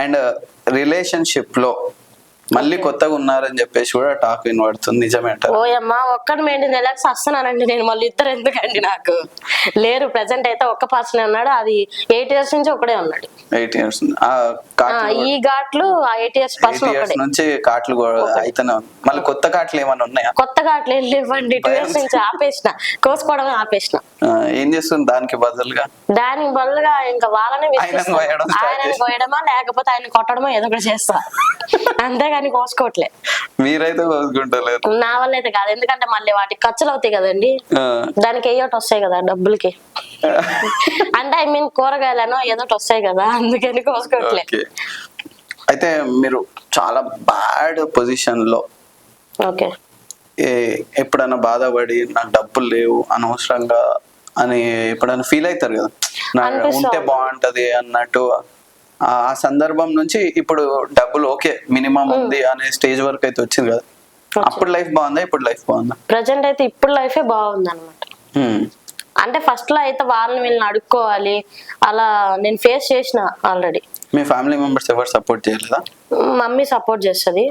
And రిలేషన్షిప్లో మళ్ళీ కొత్తగా ఉన్నారని చెప్పేసి కూడా టాక్ వినబడుతుంది. నిజమే అంటారు. ఓయమ్మ ఒక్కడి మెయింటైన్ చేయలేక వస్తున్నానండి నేను మళ్ళీ ఇద్దరు ఎందుకండి నాకు? లేరు ప్రజెంట్ అయితే ఒక్క పర్సన్ ఉన్నాడు. అది ఎయిట్ ఇయర్స్ నుంచి ఒకడే ఉన్నాడు. ఎయిట్ ఇయర్స్ కాట్లు ఈ ఘాట్లు ఎయిట్ ఇయర్స్ పర్సన్ ఒకడే. నుంచి కాట్లు అయితేనే. మళ్ళీ కొత్త కాట్లు ఏమైనా ఉన్నాయా? కొత్త ఘాట్లు ఏం లేవండి. టూ ఇయర్స్ నుంచి ఆపేసిన. కోసుకోవడమే ఆపేసిన. ఏం చేస్తుంది దానికి బదులుగా? దానికి బదులుగా ఇంకా వాళ్ళనే చేసి. కోయడమా లేకపోతే ఆయన కొట్టడమో ఏదో ఒకటి చేస్తా. అంతేగాని కోసుకోవట్లే. మీరైతే కోసుకుంటలేరు నా వల్ల అయితే కాదు. ఎందుకంటే మళ్ళీ వాటికి ఖర్చులు అవుతాయి కదండి. దానికి ఏయోటి వస్తాయి కదా డబ్బులకి. అంటే ఐ మీన్ కూరగాయలను ఏదోటి వస్తాయి కదా. అందుకని కోసుకోవట్లే. అయితే మీరు చాలా బ్యాడ్ పొజిషన్లో ఓకే. ఎప్పుడైనా బాధపడి నాకు డబ్బులు లేవు అనవసరంగా అని ఎప్పుడైనా ఫీల్ అవుతారు కదా. ఉంటే బాగుంటది అన్నట్టు ఆ సందర్భం నుంచి ఇప్పుడు డబ్బులు ఓకే మినిమం ఉంది అనే స్టేజ్ వరకు అయితే వచ్చింది కదా. అప్పుడు లైఫ్ బాగుందా ఇప్పుడు లైఫ్ బాగుందా? ప్రజెంట్ అయితే ఇప్పుడు లైఫే బాగుంది అనమాట. అంటే ఫస్ట్లో అయితే వాళ్ళని వీళ్ళని అడుక్కోవాలి అలా నేను ఫేస్ చేసిన ఆల్రెడీ మీ ఫ్యామిలీ మెంబర్స్ ఎవరు సపోర్ట్ చేయలేదా? మమ్మీ సపోర్ట్ చేస్తుంది.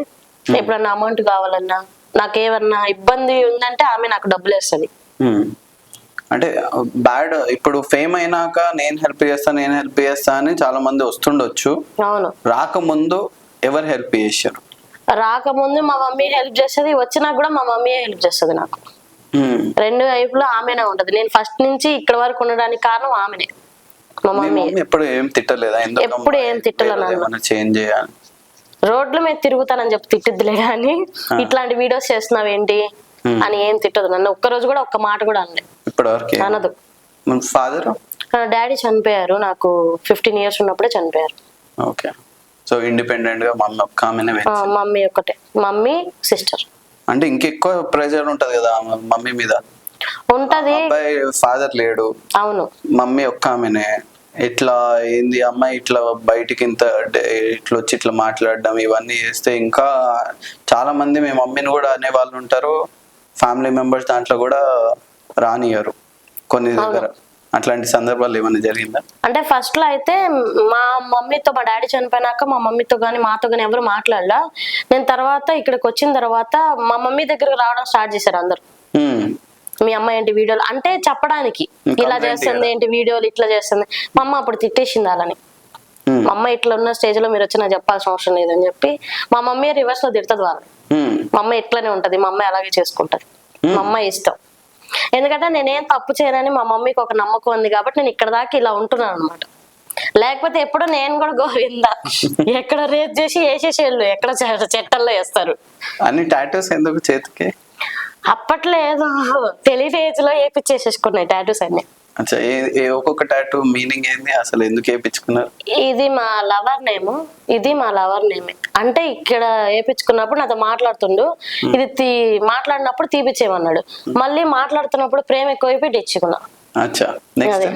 ఎప్పుడన్నా అమౌంట్ కావాలన్నా నాకేమన్నా ఇబ్బంది ఉందంటే ఆమె నాకు డబ్బులు వేస్తుంది. అంటే బ్యాడ్ ఇప్పుడు ఫేమ్ అయినాక నేను హెల్ప్ చేస్తా నేను హెల్ప్ చేస్తా అని చాలా మంది వస్తుండొచ్చు. అవును. రాకముందు ఎవరు హెల్ప్ చేశారు? రాకముందు మా మమ్మీ హెల్ప్ చేస్తుంది వచ్చినా కూడా మా మమ్మీ హెల్ప్ చేస్తుంది నాకు. రెండు వైపులో ఆమెనే ఉంటది. నేను ఫస్ట్ నుంచి ఇక్కడ వరకు ఉండడానికి కారణం ఆమెనే. మా మమ్మీ. ఎప్పుడు ఏం తిట్టలేదా? ఎప్పుడు ఏం తిట్టలే వేరేది నన్ను. ఏమైనా చేంజ్ చేయాలి. రోడ్ల మీద తిరుగుతానని చెప్పి తిట్టిద్దిలే కానీ ఇట్లాంటి వీడియోస్ చేస్తున్నావేంటి? అని ఏం తిట్టదు. నన్ను ఒక్క రోజు కూడా ఒక్క మాట కూడా అనలే. ఇప్పటి వరకు అనదు. ఫాదర్ డాడీ చనిపోయారు. నాకు ఫిఫ్టీన్ ఇయర్స్ ఉన్నప్పుడే చనిపోయారు. ఓకే. సో ఇండిపెండెంట్గా మమ్మీ ఒక్క. మమ్మీ ఒకటే మమ్మీ సిస్టర్. అంటే ఇంకెక్కువ ప్రెషర్ ఉంటది కదా మమ్మీ మీద. ఉంటది. ఫాదర్ లేడు. అవును. మమ్మీ ఒక్క ఆమెనే. ఇట్లా ఏంది అమ్మాయి ఇట్లా బయటికి ఇంత ఇట్లా వచ్చి ఇట్లా మాట్లాడడం ఇవన్నీ చేస్తే ఇంకా చాలా మంది మీ మమ్మీని కూడా అనే వాళ్ళు ఉంటారు. ఫ్యామిలీ మెంబర్స్ దాంట్లో కూడా రానియరు కొన్ని దగ్గర అట్లాంటి సందర్భాలు ఏమైనా జరిగిందా? అంటే ఫస్ట్లో అయితే మా మమ్మీతో మా డాడీ చనిపోయినాక మా మమ్మీతో గానీ మాతో గానీ ఎవరు మాట్లాడలా. నేను తర్వాత ఇక్కడికి వచ్చిన తర్వాత మా మమ్మీ దగ్గరకు రావడం స్టార్ట్ చేశారు అందరు. మీ అమ్మ ఏంటి వీడియోలు? అంటే చెప్పడానికి. ఇలా చేస్తుంది. ఏంటి వీడియోలు ఇట్లా చేస్తుంది. మా అమ్మ అప్పుడు తిట్టేసింది అలాని. మా అమ్మ ఇట్లా ఉన్న స్టేజ్లో మీరు వచ్చి నాకు చెప్పాల్సిన అవసరం లేదని చెప్పి మా మమ్మీ రివర్స్లో తిడుతుంది వాళ్ళు. మా అమ్మ ఇట్లనే ఉంటది మా అమ్మ అలాగే చేసుకుంటది. మా అమ్మ ఇష్టం. ఎందుకంటే నేనేం తప్పు చేయనని మా మమ్మీకి ఒక నమ్మకం ఉంది కాబట్టి నేను ఇక్కడ దాకా ఇలా ఉంటున్నాను అనమాట లేకపోతే ఎప్పుడు నేను కూడా గోవిందా. ఎక్కడ రేప్ చేసి వేసేసేళ్ళు ఎక్కడ చెట్టల్లో వేస్తారు. అన్ని టాటూస్ ఎందుకు చేతికి? అప్పట్లో ఏదో తెలియని ఏజ్లో వేపించేసేసుకున్నాయి టాటూస్ అన్ని. అచ్చా ఏ ఏ ఒక్కొక్క టాటూ మీనింగ్ ఏంది? అసలు ఎందుకు వేయించుకున్నారు ఇది మా లవర్ నేమ్. ఇది మా లవర్ నేమ్. అంటే ఇక్కడ వేపించుకున్నప్పుడు నాతో మాట్లాడుతుండు. ఇది తీ మాట్లాడినప్పుడు తీపిచ్చేయమన్నాడు. మళ్ళీ మాట్లాడుతున్నప్పుడు ప్రేమ ఎక్కువైపోయి తెచ్చుకున్నా అచ్చా నెక్స్ట్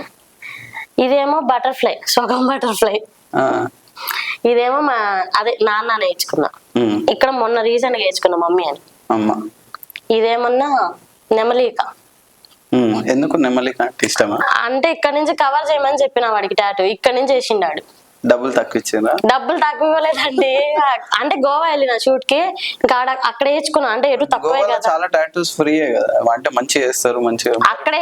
ఇదేమో బటర్ఫ్లై సగం బటర్ఫ్లై ఇదేమో మా అదే నాన్న నేర్చుకున్నా. ఇక్కడ మొన్న రీసెంట్గా వేసుకున్నా మమ్మీ అని. అమ్మ. ఇదేమన్నా నెమలిక? ఎందుకు నెమ్మలి అంటే ఇష్టమా అంటే ఇక్కడ నుంచి కవర్ చేయమని చెప్పిన వాడికి టాటూ ఇక్కడ నుంచి వేసిండాడు. డబ్బులు తక్కువ ఇచ్చిందా డబ్బులు తక్కువ ఇవ్వలేదండి అంటే గోవా వెళ్ళిన షూట్కి ఇంకా అక్కడ వేసుకున్నా అంటే ఎటు తక్కువే కదా. చాలా టాటూస్ ఫ్రీయే కదా. అంటే మంచిగా చేస్తారు మంచిగా అక్కడే